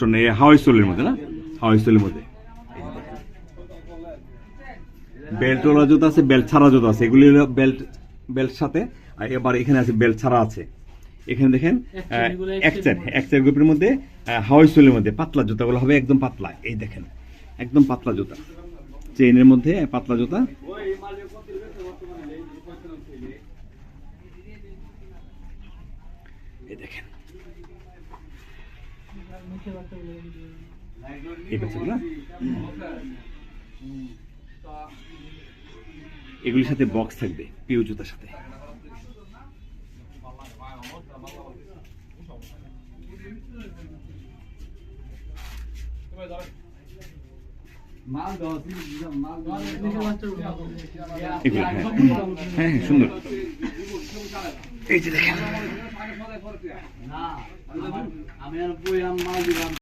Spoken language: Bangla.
শোনে হাওয়াই সোলের মধ্যে না? হাওয়াই সোলের মধ্যে। বেল্ট জুতো আছে বেল্ট ছাড়া জুতো আছে। এগুলি হলো বেল্ট বেল্ট সাথে। আর এবার এখানে আছে বেল্ট ছাড়া আছে। এখানে দেখেন Extend, এগুলো এক্সের এক্সের গ্রুপের মধ্যে হাওয়াই সোলের মধ্যে। পাতলা জুতাগুলো হবে একদম পাতলা। এই দেখেন একদম পাতলা জুতা। চেইনের মধ্যে পাতলা জুতা। এই দেখেন। এগুলির সাথে বক্স থাকবে পিউ জুতার সাথে। এগুলো হ্যাঁ হ্যাঁ। হ্যাঁ সুন্দর। এই যে দেখেন।